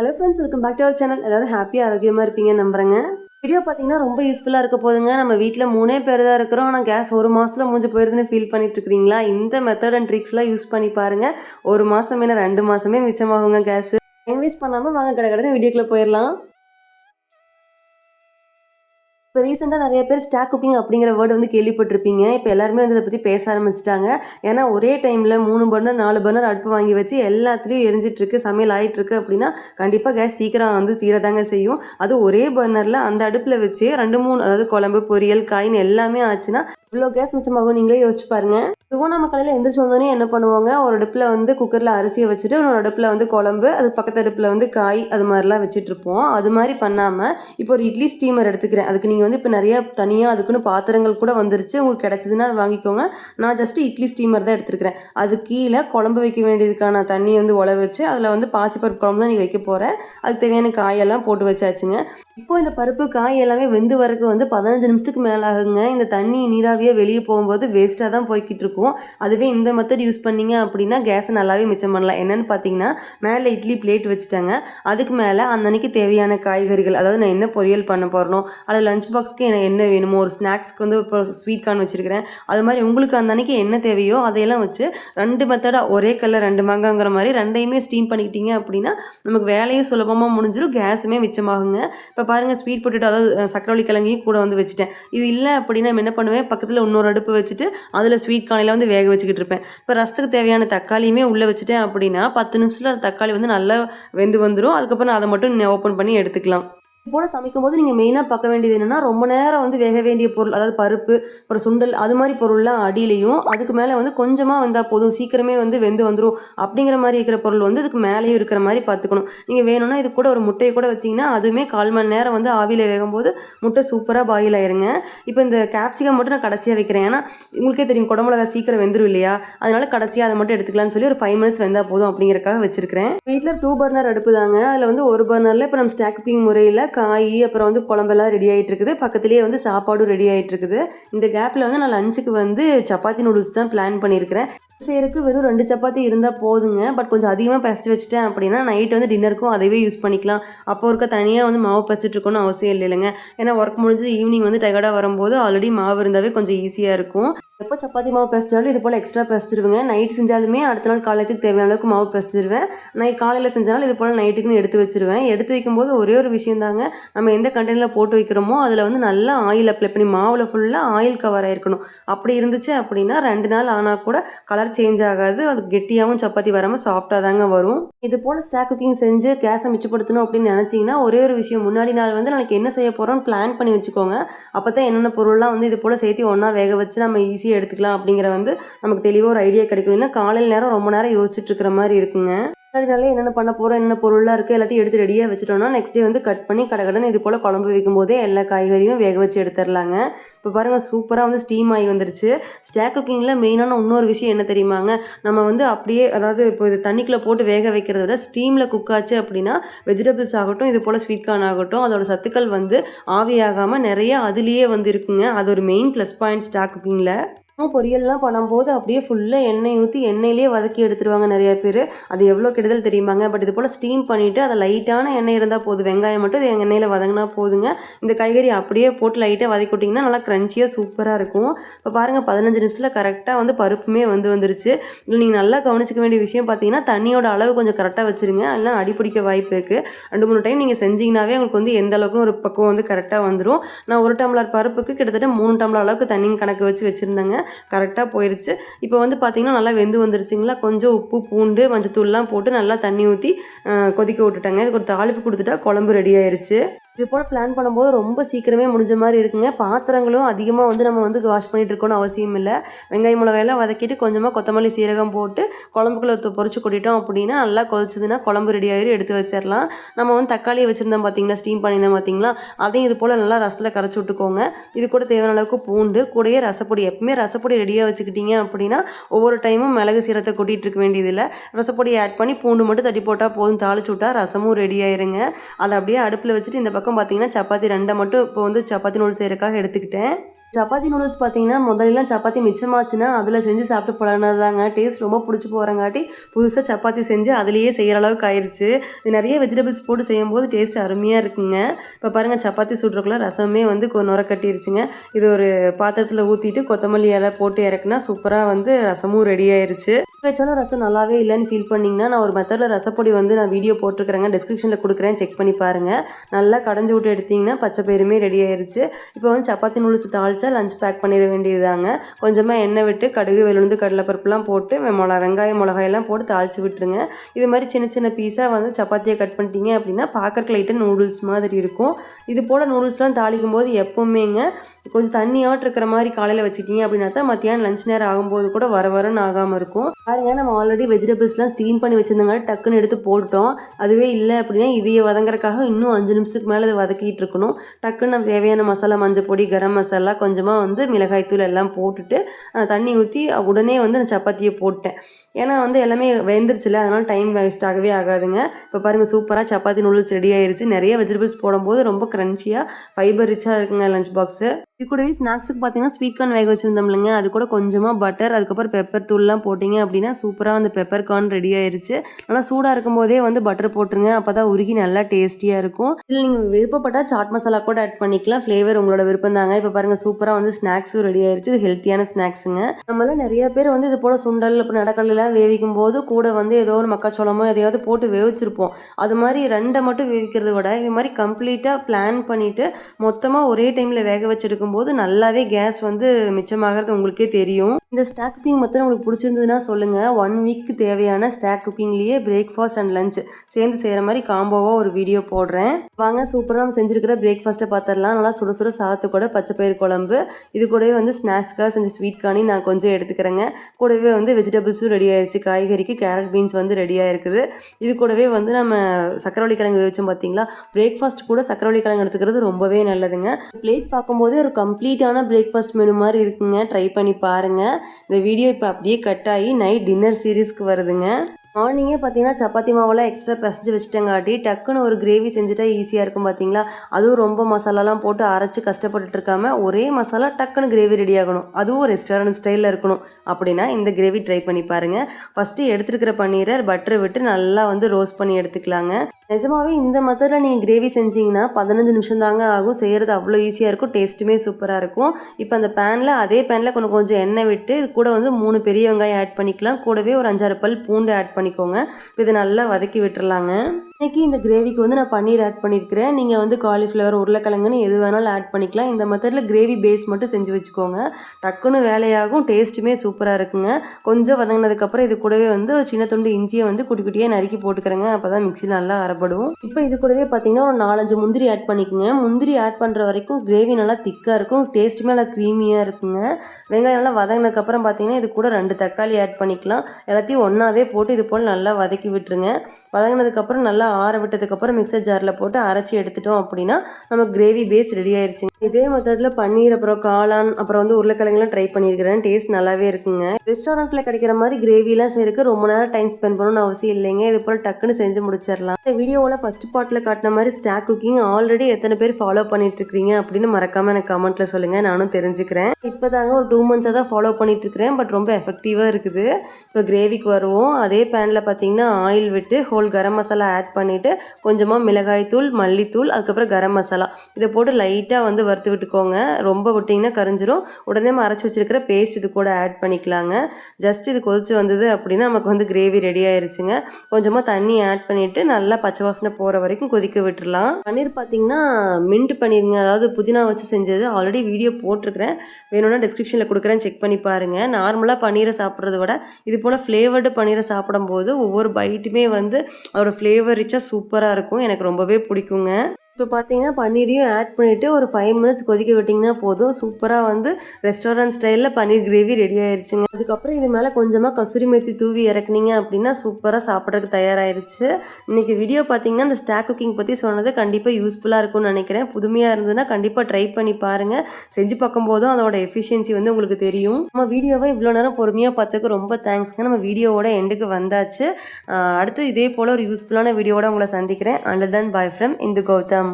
Hello friends welcome back to our channel எல்லோரும் ஹாப்பியாக ஆரோக்கியமாக இருப்பீங்க நம்புறேங்க. வீடியோ பார்த்தீங்கன்னா ரொம்ப யூஸ்ஃபுல்லாக இருக்க போதுங்க நம்ம வீட்டில் மூணே பேர் தான் இருக்கிறோம். ஆனால் கேஸ் ஒரு மாதத்தில் மூஞ்சி போயிருதுன்னு ஃபீல் பண்ணிட்டு இருக்கிறீங்களா? இந்த மெத்தட் அண்ட் ட்ரிக்ஸ்லாம் யூஸ் பண்ணி பாருங்கள் ஒரு மாதம் இல்லை ரெண்டு மாதமே மிச்சமாகுங்க கேஸ் டைம் வேஸ்ட் பண்ணாமல் வாங்க கடை கடை வீடியோக்குள்ளே போயிடலாம். இப்போ ரீசெண்டாக நிறைய பேர் ஸ்டாக் குக்கிங் அப்படிங்கிற வேர்டு வந்து கேள்விப்பட்டிருப்பீங்க. இப்போ எல்லாருமே வந்து இதை பற்றி பேச ஆரம்பிச்சிட்டாங்க. ஏன்னா ஒரே டைமில் மூணு பர்னர் நாலு பர்னர் அடுப்பு வாங்கி வச்சு எல்லாத்துலேயும் எரிஞ்சிட்ருக்கு சமையல் ஆகிட்டுருக்கு அப்படின்னா கண்டிப்பாக கேஸ் சீக்கிரம் வந்து தீரதாங்க செய்யும். அது ஒரே பர்னரில் அந்த அடுப்பில் வச்சு ரெண்டு மூணு அதாவது குழம்பு பொரியல் காயின் எல்லாமே ஆச்சுன்னா இவ்வளோ கேஸ் மிச்சமாகும் நீங்களே யோசிச்சு பாருங்கள் திருவண்ணாமக்கலையில் நம்ம எந்திரிச்சு வந்தோடனே என்ன பண்ணுவாங்க? ஒரு அடுப்பில் வந்து குக்கரில் அரிசியை வச்சுட்டு இன்னொரு அடுப்பில் வந்து குழம்பு அது பக்கத்து அடுப்பில் வந்து காய் அது மாதிரிலாம் வச்சுட்ருப்போம் அது மாதிரி பண்ணாமல் இப்போ ஒரு இட்லி ஸ்டீமர் எடுத்துக்கிறேன். அதுக்கு நீங்கள் வந்து இப்போ நிறையா தனியாக அதுக்குன்னு பாத்திரங்கள் கூட வந்துருச்சு. உங்களுக்கு கிடச்சிதுன்னா அது வாங்கிக்கோங்க. நான் ஜஸ்ட்டு இட்லி ஸ்டீமர் தான் எடுத்துருக்கிறேன் அது கீழே குழம்பு வைக்க வேண்டியதுக்கான தண்ணியை வந்து உழ வச்சு அதில் வந்து பாசிப்பருப்பு குழம்பு தான் நீங்கள் வைக்க போகிறேன் அதுக்கு தேவையான காயெல்லாம் போட்டு வச்சாச்சுங்க. இப்போ இந்த பருப்பு காய் எல்லாமே வெந்து வரக்கு வந்து பதினஞ்சு நிமிஷத்துக்கு மேலே ஆகுங்க இந்த தண்ணி நீராவியாக வெளியே போகும்போது வேஸ்ட்டாக தான் போய்கிட்டு இருக்கும். அதுவே இந்த மெத்தட் யூஸ் பண்ணீங்க அப்படின்னா கேஸை நல்லாவே மிச்சம் பண்ணலாம். என்னென்னு பார்த்தீங்கன்னா மேலே இட்லி பிளேட் வச்சுட்டாங்க. அதுக்கு மேலே அந்த அன்னைக்கு தேவையான காய்கறிகள் அதாவது நான் என்ன பொரியல் பண்ண போகிறனோ அதில் லஞ்ச் பாக்ஸ்க்கு எனக்கு என்ன வேணுமோ ஒரு ஸ்நாக்ஸ்க்கு வந்து இப்போ ஸ்வீட் கார்ன் வச்சுருக்கிறேன். அது மாதிரி உங்களுக்கு அந்த அன்னைக்கு என்ன தேவையோ அதையெல்லாம் வச்சு ரெண்டு மெத்தடாக ஒரே கலர் ரெண்டு மாங்காங்கிற மாதிரி ரெண்டையுமே ஸ்டீம் பண்ணிக்கிட்டீங்க அப்படின்னா நமக்கு வேலையும் சுலபமாக முடிஞ்சிடும் கேஸுமே மிச்சமாகுங்க. இப்போ பாருங்கள் ஸ்வீட் பொட்டேட்டோ அதாவது சக்கரவள்ளி கிழங்கையும் கூட வந்து வச்சுட்டேன். இது இல்லை அப்படின்னா என்ன பண்ணுவேன் பக்கத்தில் இன்னொரு அடுப்பு வச்சுட்டு அதில் ஸ்வீட் காலையில் வந்து வேக வச்சுக்கிட்டு இருப்பேன். இப்போ ரசத்துக்கு தேவையான தக்காளியுமே உள்ளே வச்சுட்டேன் அப்படின்னா பத்து நிமிஷத்தில் அந்த தக்காளி வந்து நல்லா வெந்து வந்துடும் அதுக்கப்புறம் அதை மட்டும் ஓப்பன் பண்ணி எடுத்துக்கலாம். போல் சமைக்கும் போது நீங்கள் மெயினாக பார்க்க வேண்டியது என்னென்னா ரொம்ப நேரம் வந்து வேக வேண்டிய பொருள் அதாவது பருப்பு அப்புறம் சுண்டல் அது மாதிரி பொருள்லாம் அடியிலையும் அதுக்கு மேலே வந்து கொஞ்சமாக வந்தால் போதும் சீக்கிரமே வந்து வெந்து வந்துடும் அப்படிங்கிற மாதிரி இருக்கிற பொருள் வந்து இதுக்கு மேலேயும் இருக்கிற மாதிரி பார்த்துக்கணும். நீங்கள் வேணும்னா இது கூட ஒரு முட்டையை கூட வச்சிங்கன்னா அதுவுமே கால் மணி நேரம் வந்து ஆவியில் வேகும்போது முட்டை சூப்பராக பாயில் ஆயிருங்க. இப்போ இந்த கேப்சிகம் மட்டும் நான் கடைசியாக வைக்கிறேன். ஏன்னா உங்களுக்கே தெரியும் குடமிளகா சீக்கிரம் வெந்துடும் இல்லையா? அதனால கடைசியாக அதை மட்டும் எடுத்துக்கலாம்னு சொல்லி ஒரு ஃபைவ் மினிட்ஸ் வெந்தால் போதும் அப்படிங்கிறக்காக வச்சிருக்கிறேன். வீட்டில் டூ பர்னர் அடுப்பு தாங்க அதில் வந்து ஒரு பர்னரில் இப்போ நம்ம ஸ்டாக் குக்கிங் முறையில் காய் அப்புறம் வந்து குழம்பெல்லாம் ரெடி ஆகிட்டு இருக்குது பக்கத்துலேயே வந்து சாப்பாடும் ரெடி ஆகிட்டு இருக்குது இந்த கேப்பில் வந்து நான் லஞ்சுக்கு வந்து சப்பாத்தி நூடுல்ஸ் தான் பிளான் பண்ணியிருக்கிறேன் செய்யறதுக்கு வெறும் ரெண்டு சப்பாத்தி இருந்தால் போதுங்க. பட் கொஞ்சம் அதிகமாக பசிச்சு வச்சுட்டேன் அப்படின்னா நைட் வந்து டின்னருக்கும் அதைவே யூஸ் பண்ணிக்கலாம். அப்போ இருக்க தனியாக வந்து மாவு பசிச்சுட்டு இருக்கணும்னு அவசியம் இல்லை இல்லைங்க ஏன்னா ஒர்க் முடிஞ்சு ஈவினிங் வந்து டயர்டாக வரும்போது ஆல்ரெடி மாவு இருந்தாவே கொஞ்சம் ஈஸியாக இருக்கும். எப்போ சப்பாத்தி மாவு பிசைச்சாலும் இது போல் எக்ஸ்ட்ரா பிசைச்சிருவேங்க நைட் செஞ்சாலுமே அடுத்த நாள் காலையத்துக்கு தேவையான அளவுக்கு மாவு பிசைச்சிருவேன் நைட் காலையில் செஞ்சாலும் இது போல் நைட்டுக்குன்னு எடுத்து வச்சிருவேன். எடுத்து வைக்கும்போது ஒரே ஒரு விஷயம் தாங்க நம்ம எந்த கண்டெய்னரில் போட்டு வைக்கிறோமோ அதில் வந்து நல்லா ஆயில் அப்ளை பண்ணி மாவில் ஃபுல்லாக ஆயில் கவர் ஆகிருக்கணும் அப்படி இருந்துச்சு அப்படின்னா ரெண்டு நாள் ஆனால் கூட கலர் சேஞ்ச் ஆகாது. அது கெட்டியாகவும் சப்பாத்தி வராமல் சாஃப்டாக தாங்க வரும். இது போல் ஸ்டாக் குக்கிங் செஞ்சு கேஸை மிச்சப்படுத்தணும் அப்படின்னு நினச்சிங்கன்னா ஒரே ஒரு விஷயம். முன்னாடி நாள் வந்து நாளைக்கு என்ன செய்ய போகிறோம்னு பிளான் பண்ணி வச்சுக்கோங்க. அப்போ தான் என்னென்ன பொருள்லாம் வந்து இது போல் சேர்த்து ஒன்றா வேக வச்சு நம்ம ஈஸியாக எடுத்துக்கலாம் அப்படிங்கிற வந்து நமக்கு தெளிவாக ஒரு ஐடியா கிடைக்கும் இல்லைன்னா காலையில் நேரம் ரொம்ப நேரம் யோசிச்சுட்டு இருக்கிற மாதிரி இருக்குங்க. முன்னாடி என்னென்ன பண்ண போகிறோம் என்னென்ன பொருளாக இருக்குது எல்லாத்தையும் எடுத்து ரெடியாக வச்சுட்டோம்னா நெக்ஸ்ட் டே வந்து கட் பண்ணி கடகடன்னு இது போல் குழம்பு வைக்கும் போதே எல்லா காய்கறியும் வேக வச்சு எடுத்துடலாங்க இப்போ பாருங்கள் சூப்பராக வந்து ஸ்டீம் ஆகி வந்துருச்சு. ஸ்டாக் குக்கிங்கில் மெயினான இன்னொரு விஷயம் என்ன தெரியுமாங்க? நம்ம வந்து அப்படியே அதாவது இப்போ இது தண்ணிக்குள்ளே போட்டு வேக வைக்கிறத விட ஸ்டீமில் குக் ஆச்சு அப்படின்னா வெஜிடபிள்ஸ் ஆகட்டும் இது போல் ஸ்வீட் கார்ன் ஆகட்டும் அதோட சத்துக்கள் வந்து ஆவியாகாமல் நிறைய அதுலேயே வந்து இருக்குங்க. அது ஒரு மெயின் ப்ளஸ் பாயிண்ட் ஸ்டாக் குக்கிங்கில் பொரியல்லாம் பண்ணும்போது அப்படியே ஃபுல்லாக எண்ணெய் ஊற்றி எண்ணெயிலே வதக்கி எடுத்துருவாங்க நிறையா பேர். அது எவ்வளோ கெடுதல் தெரியுமாங்க? பட் இது போல் ஸ்டீம் பண்ணிவிட்டு அதை லைட்டான எண்ணெய் இருந்தால் போதும். வெங்காயம் மட்டும் எங்கள் எண்ணெயில் வதங்கினா போதுங்க. இந்த காய்கறி அப்படியே போட்டு லைட்டாக வதக்கி விட்டிங்கன்னா நல்லா க்ரன்ச்சியாக சூப்பராக இருக்கும். இப்போ பாருங்கள் பதினஞ்சு நிமிஷத்தில் கரெக்டாக வந்து பருப்புமே வந்து வந்துருச்சு. இதில் நீங்கள் நல்லா கவனிச்சிக்க வேண்டிய விஷயம் பார்த்தீங்கன்னா தண்ணியோட அளவு கொஞ்சம் கரெக்டாக வச்சுருங்க. எல்லாம் அடிப்பிடிக்க வாய்ப்பு இருக்குது ரெண்டு மூணு டைம் நீங்கள் செஞ்சிங்கனாவே உங்களுக்கு வந்து எந்த அளவுக்கு ஒரு பக்குவம் வந்து கரெக்டாக வந்துடும் நான் ஒரு டம்ளர் பருப்புக்கு கிட்டத்தட்ட மூணு டம்ளர் அளவுக்கு தண்ணி கணக்கு வச்சு வச்சுருந்தேங்க. கரெக்டாக போயிடுச்சு இப்போ வந்து பார்த்தீங்கன்னா நல்லா வெந்து வந்துருச்சுங்களா? கொஞ்சம் உப்பு பூண்டு மஞ்சத்தூள்லாம் போட்டு நல்லா தண்ணி ஊற்றி கொதிக்க விட்டுட்டாங்க. இதுக்கு ஒரு தாளிப்பு கொடுத்துட்டா குழம்பு ரெடி ஆயிடுச்சு இது போல் பிளான் பண்ணும்போது ரொம்ப சீக்கிரமே முடிஞ்ச மாதிரி இருக்குங்க. பாத்திரங்களும் அதிகமாக வந்து நம்ம வந்து வாஷ் பண்ணிகிட்டு இருக்கணும்னு அவசியம் இல்லை. வெங்காயம் மிளகாயெல்லாம் வதக்கிட்டு கொஞ்சமாக கொத்தமல்லி சீரகம் போட்டு குழம்புக்குள்ள பொறிச்சு கொட்டிட்டோம் அப்படின்னா நல்லா கொதிச்சதுன்னா குழம்பு ரெடி ஆயிரும் எடுத்து வச்சிடலாம் நம்ம வந்து தக்காளியை வச்சுருந்தோம் பார்த்தீங்களா ஸ்டீம் பண்ணியிருந்தோம் பார்த்தீங்களா அதையும் இது போல் நல்லா ரசத்தில் கரைச்சி விட்டுக்கோங்க. இது கூட தேவையான அளவுக்கு பூண்டு கூடயே ரசப்பொடி. எப்பவுமே ரசப்பொடி ரெடியாக வச்சுக்கிட்டீங்க அப்படின்னா ஒவ்வொரு டைமும் மிளகு சீரத்தை கொட்டிகிட்டு இருக்க வேண்டியதில்லை ரசப்பொடி ஆட் பண்ணி பூண்டு மட்டும் தட்டி போட்டால் போதும் தாளிச்சு விட்டா ரசமும் ரெடி ஆயிருங்க. அதை அப்படியே அடுப்பில் வச்சுட்டு இந்த பக்கம் பார்த்தீங்கன்னா சப்பாத்தி ரெண்டை மட்டும் இப்போ வந்து சப்பாத்தி நூல் செய்யறதுக்காக எடுத்துக்கிட்டேன். சப்பாத்தி நூடுல்ஸ் பார்த்தீங்கன்னா முதல்லலாம் சப்பாத்தி மிச்சமாச்சுன்னா அதில் செஞ்சு சாப்பிட்டு பழகினதாங்க டேஸ்ட் ரொம்ப பிடிச்சி போகிறங்காட்டி புதுசாக சப்பாத்தி செஞ்சு அதுலேயே செய்கிற அளவுக்கு ஆயிடுச்சு நிறைய வெஜிடபிள்ஸ் போட்டு செய்யும்போது டேஸ்ட் அருமையாக இருக்குங்க. இப்போ பாருங்கள் சப்பாத்தி சுடுறக்குள்ள ரசமே வந்து கொ- நுர கட்டிருச்சுங்க. இது ஒரு பாத்திரத்தில் ஊற்றிட்டு கொத்தமல்லி இலை போட்டு இறக்குனா சூப்பராக வந்து ரசமும் ரெடி ஆயிடுச்சு வச்சாலும் ரசம் நல்லாவே இல்லைன்னு ஃபீல் பண்ணிங்கன்னா நான் ஒரு மெத்தடில் ரசப்பொடி வந்து நான் வீடியோ போட்டிருக்கிறேங்க. டிஸ்கிரிப்ஷனில் கொடுக்குறேன். செக் பண்ணி பாருங்கள் நல்லா கடைஞ்சி விட்டு எடுத்தீங்கன்னா பச்சை பயிருமே ரெடி ஆயிடுச்சு இப்போ வந்து சப்பாத்தி நூடுல்ஸ் தாளிச்சா லஞ்ச் பேக் பண்ணிட வேண்டியதுதாங்க. கொஞ்சமாக எண்ணெய் விட்டு கடுகு வெளுந்து கடலைப்பருப்புலாம் போட்டு மிளகா வெங்காயம் மிளகாயெல்லாம் போட்டு தாளிச்சு விட்டுருங்க. இது மாதிரி சின்ன சின்ன பீஸாக வந்து சப்பாத்தியை கட் பண்ணிட்டீங்க அப்படின்னா பார்க்கறக்கு லைட்டாக நூடுல்ஸ் மாதிரி இருக்கும். இது போல் நூடுல்ஸ்லாம் தாளிக்கும் போது எப்போவுமேங்க கொஞ்சம் தண்ணியாட்டு இருக்கிற மாதிரி காலையில் வச்சுக்கிட்டீங்க அப்படின்னா தான் மத்தியானம் லஞ்ச் நேரம் ஆகும்போது கூட வர வரன்னு ஆகாமல் இருக்கும். பாருங்க நம்ம ஆல்ரெடி வெஜிடபிள்ஸ்லாம் ஸ்டீம் பண்ணி வச்சிருந்தனால டக்குன்னு எடுத்து போட்டுட்டோம். அதுவே இல்லை அப்படின்னா இதையை வதங்குறதுக்காக இன்னும் அஞ்சு நிமிஷத்துக்கு மேலே அதை வதக்கிட்டு இருக்கணும். டக்குன்னு நம்ம தேவையான மசாலா மஞ்சள் பொடி கரம் மசாலா கொஞ்சமாக வந்து மிளகாய்த்தூள் எல்லாம் போட்டுட்டு தண்ணி ஊற்றி உடனே வந்து நான் சப்பாத்தியை போட்டேன். ஏன்னா வந்து எல்லாமே வெந்துருச்சுல அதனால டைம் வேஸ்ட் ஆகவே ஆகாதுங்க. இப்போ பாருங்கள் சூப்பராக சப்பாத்தி நூடுல்ஸ் ரெடி ஆயிருச்சு. நிறைய வெஜிடபிள்ஸ் போடும்போது ரொம்ப க்ரன்ச்சியாக ஃபைபர் ரிச்சாக இருக்குங்க லஞ்ச் பாக்ஸு இது கூடவே ஸ்நாக்ஸுக்கு பார்த்தீங்கன்னா ஸ்வீட் கார்ன் வேக வச்சுருந்தோம் இல்லைங்க. அது கூட கொஞ்சமாக பட்டர் அதுக்கப்புறம் பெப்பர் தூள்லாம் போட்டிங்க அப்படின்னா சூப்பராக அந்த பெப்பர் கார்ன் ரெடி ஆயிருச்சு. நல்லா சூடாக இருக்கும் போதே வந்து பட்டர் போட்டுருங்க. அப்போ தான் உருகி நல்லா டேஸ்டியாக இருக்கும். இதில் நீங்கள் விருப்பப்பட்டால் சாட் மசாலா கூட ஆட் பண்ணிக்கலாம். ஃப்ளேவர் உங்களோட விருப்பம் தாங்க. இப்போ பாருங்கள் சூப்பராக வந்து ஸ்நாக்ஸும் ரெடி ஆயிருச்சு. இது ஹெல்த்தியான ஸ்நாக்ஸுங்க நம்மள நிறைய பேர் வந்து இது போல் சுண்டல் அப்புறம் நடக்கடலாம் வேவிக்கும் போது கூட வந்து ஏதோ ஒரு மக்காச்சோளமோ எதையாவது போட்டு வேவிச்சிருப்போம். அது மாதிரி ரெண்டை மட்டும் வேவிக்கிறத விட இது மாதிரி கம்ப்ளீட்டாக பிளான் பண்ணிவிட்டு மொத்தமாக ஒரே டைமில் வேக வச்சுருக்கும் போது நல்லாவே கேஸ் வந்து மிச்சமாகிறது உங்களுக்கே தெரியும். இந்த ஸ்டாக் குக்கிங் மொத்தம் உங்களுக்கு பிடிச்சிருந்ததுன்னா சொல்லுங்கள் ஒன் வீக்கு தேவையான ஸ்டாக் குக்கிங்லேயே பிரேக்ஃபாஸ்ட் அண்ட் லஞ்ச் சேர்ந்து செய்கிற மாதிரி காம்போவாக ஒரு வீடியோ போடுறேன். வாங்க சூப்பராக நம்ம செஞ்சுருக்கிற பிரேக்ஃபாஸ்ட்டை பார்த்துடலாம் நல்லா சுட சுட சாத்து கூட பச்சை பயிர் குழம்பு. இது கூடவே வந்து ஸ்நாக்ஸ்க்காக செஞ்ச ஸ்வீட் காணி நான் கொஞ்சம் எடுத்துக்கிறேங்க. கூடவே வந்து வெஜிடபிள்ஸும் ரெடி ஆயிடுச்சு காய்கறிக்கு கேரட் பீன்ஸ் வந்து ரெடியாக இருக்குது இது கூடவே வந்து நம்ம சக்கரவள்ளி கிழங்கு வச்சோம் பார்த்தீங்களா பிரேக்ஃபாஸ்ட் கூட சக்கரவள்ளி கிழங்கு எடுத்துக்கிறது ரொம்பவே நல்லதுங்க. பிளேட் பார்க்கும்போதே ஒரு கம்ப்ளீட்டான பிரேக்ஃபாஸ்ட் மெனு மாதிரி இருக்குங்க. ட்ரை பண்ணி பாருங்கள் இந்த வீடியோ இப்போ அப்படியே கட் ஆகி நைட் டின்னர் சீரீஸ்க்கு வருதுங்க. மார்னிங்கே பார்த்தீங்கன்னா சப்பாத்தி மாவெல்லாம் எக்ஸ்ட்ரா பிசைஞ்சு வச்சுட்டங்காட்டி டக்குன்னு ஒரு கிரேவி செஞ்சுட்டா ஈஸியாக இருக்கும் பார்த்தீங்களா அதுவும் ரொம்ப மசாலாலாம் போட்டு அரைச்சி கஷ்டப்பட்டுட்டு இருக்காம ஒரே மசாலா டக்குன்னு கிரேவி ரெடி ஆகணும். அதுவும் ரெஸ்டாரண்ட் ஸ்டைலில் இருக்கணும். அப்படின்னா இந்த கிரேவி ட்ரை பண்ணி பாருங்கள் ஃபஸ்ட்டு எடுத்துருக்கிற பன்னீரை பட்டரை விட்டு நல்லா வந்து ரோஸ்ட் பண்ணி எடுத்துக்கலாங்க. நிஜமாவே இந்த மெத்தடில் நீங்கள் கிரேவி செஞ்சீங்கன்னா பதினஞ்சு நிமிஷம் தாங்க ஆகும். செய்கிறது அவ்வளோ ஈஸியாக இருக்கும். டேஸ்ட்டுமே சூப்பராக இருக்கும். இப்போ அந்த பேனில் அதே பேனில் கொஞ்சம் கொஞ்சம் எண்ணெய் விட்டு இது கூட வந்து மூணு பெரிய வெங்காயம் ஆட் பண்ணிக்கலாம். கூடவே ஒரு அஞ்சாறு பல் பூண்டு ஆட் பண்ணிக்கோங்க. இப்போ இதை நல்லா வதக்கி விட்டுறலாங்க. இன்னைக்கு இந்த கிரேவிக்கு வந்து நான் பன்னீர் ஆட் பண்ணியிருக்கிறேன் நீங்கள் வந்து காலிஃப்ளவர் உருளைக்கிழங்குன்னு எது வேணாலும் ஆட் பண்ணிக்கலாம். இந்த மெத்தடில் கிரேவி பேஸ் மட்டும் செஞ்சு வச்சுக்கோங்க. டக்குன்னு வேலையாகும் டேஸ்ட்டுமே சூப்பராக இருக்குங்க. கொஞ்சம் வதங்கினதுக்கப்புறம் இது கூடவே வந்து சின்ன துண்டு இஞ்சியை வந்து குட்டி குட்டியாக நறுக்கி போட்டுக்கிறேங்க. அப்போ தான் மிக்சி நல்லா அரைப்படும். இப்போ இது கூடவே பார்த்தீங்கன்னா ஒரு நாலஞ்சு முந்திரி ஆட் பண்ணிக்கோங்க. முந்திரி ஆட் பண்ணுற வரைக்கும் கிரேவி நல்லா திக்காக இருக்கும். டேஸ்ட்டுமே நல்லா க்ரீமியாக இருக்குங்க. வெங்காயம் நல்லா வதங்கினதுக்கப்புறம் பார்த்தீங்கன்னா இது கூட ரெண்டு தக்காளி ஆட் பண்ணிக்கலாம். எல்லாத்தையும் ஒன்றாவே போட்டு இது போல் நல்லா வதக்கி விட்டுருங்க. வதங்கினதுக்கப்புறம் நல்லா ஆற விட்டதுக்கப்புறம் மிக்சர் ஜாரில் போட்டு அரைச்சி எடுத்துட்டோம் அப்படின்னா நம்ம கிரேவி பேஸ் ரெடி ஆயிடுச்சு இதே மெத்தடில் பன்னீர் அப்புறம் காளான் அப்புறம் வந்து உருளைக்கிழங்குலாம் ட்ரை பண்ணியிருக்கிறேன். டேஸ்ட் நல்லாவே இருக்குங்க. ரெஸ்டாரண்ட்டில் கிடைக்கிற மாதிரி கிரேவிலாம் செய்யறதுக்கு ரொம்ப நேரம் டைம் ஸ்பெண்ட் பண்ணணும்னு அவசியம் இல்லைங்க. இது போல் டக்குன்னு செஞ்சு முடிச்சிடலாம். இந்த வீடியோவில் ஃபஸ்ட் பார்ட்டில் காட்டின மாதிரி ஸ்டாக் குக்கிங் ஆல்ரெடி எத்தனை பேர் ஃபாலோ பண்ணிட்டு இருக்கீங்க அப்படின்னு மறக்காமல் எனக்கு கமெண்ட்ல சொல்லுங்கள் நானும் தெரிஞ்சுக்கிறேன். இப்போதாங்க ஒரு டூ மந்த்ஸாக தான் ஃபாலோ பண்ணிட்டு இருக்கிறேன் பட் ரொம்ப எஃபெக்டிவாக இருக்குது. இப்போ கிரேவிக்கு வருவோம். அதே பேனில் பார்த்தீங்கன்னா ஆயில் விட்டு ஹோல் கரம் மசாலா ஆட் பண்ணி பண்ணிவிட்டு கொஞ்சமாக மிளகாய்த்தூள் மல்லித்தூள் அதுக்கப்புறம் கரம் மசாலா. இதை போட்டு லைட்டாக வந்து வறுத்து விட்டுக்கோங்க. ரொம்ப விட்டிங்கன்னா கரிஞ்சிரும். உடனே அரைச்சி வச்சிருக்கிற பேஸ்ட் இது கூட ஆட் பண்ணிக்கலாங்க. ஜஸ்ட் இது கொதிச்சு வந்தது அப்படின்னா நமக்கு வந்து கிரேவி ரெடி ஆயிருச்சுங்க. கொஞ்சமாக தண்ணி ஆட் பண்ணிவிட்டு நல்லா பச்சை வாசனை போகிற வரைக்கும் கொதிக்க விட்டுடலாம் பன்னீர் பார்த்தீங்கன்னா மின்ட் பண்ணிருங்க அதாவது புதினா வச்சு செஞ்சது. ஆல்ரெடி வீடியோ போட்டிருக்கிறேன். வேணும்னா டிஸ்கிரிப்ஷனில் கொடுக்குறேன். செக் பண்ணி பாருங்கள் நார்மலாக பன்னீரை சாப்பிட்றத விட இது போல் ஃப்ளேவர்டு பன்னீரை சாப்பிடும்போது ஒவ்வொரு பைட்டுமே வந்து அதோட ஃப்ளேவர் ரிச்சாக சூப்பராக இருக்கும். எனக்கு ரொம்பவே பிடிக்குங்க. இப்போ பார்த்தீங்கன்னா பன்னீரையும் ஆட் பண்ணிவிட்டு ஒரு ஃபைவ் மினிட்ஸ் கொதிக்க விட்டிங்கன்னா போதும். சூப்பராக வந்து ரெஸ்டாரண்ட் ஸ்டைலில் பன்னீர் கிரேவி ரெடி ஆயிடுச்சுங்க அதுக்கப்புறம் இது மேலே கொஞ்சமாக கசூரி மெத்தி தூவி இறக்குனீங்க அப்படின்னா சூப்பராக சாப்பிட்றதுக்கு தயாராகிருச்சு இன்றைக்கி வீடியோ பார்த்தீங்கன்னா இந்த ஸ்டாக் குக்கிங் பற்றி சொன்னது கண்டிப்பாக யூஸ்ஃபுல்லாக இருக்கும்னு நினைக்கிறேன். புதுமையாக இருந்ததுன்னா கண்டிப்பாக ட்ரை பண்ணி பாருங்கள் செஞ்சு பார்க்கும்போதும் அதோட எஃபிஷியன்சி வந்து உங்களுக்கு தெரியும். நம்ம வீடியோவை இவ்வளோ நேரம் பொறுமையாக பார்த்துக்கு ரொம்ப தேங்க்ஸ்ங்க நம்ம வீடியோவோட எண்டுக்கு வந்தாச்சு. அடுத்து இதே போல் ஒரு யூஸ்ஃபுல்லான வீடியோவோட உங்களை சந்திக்கிறேன். Until then bye from Indhu Gautham.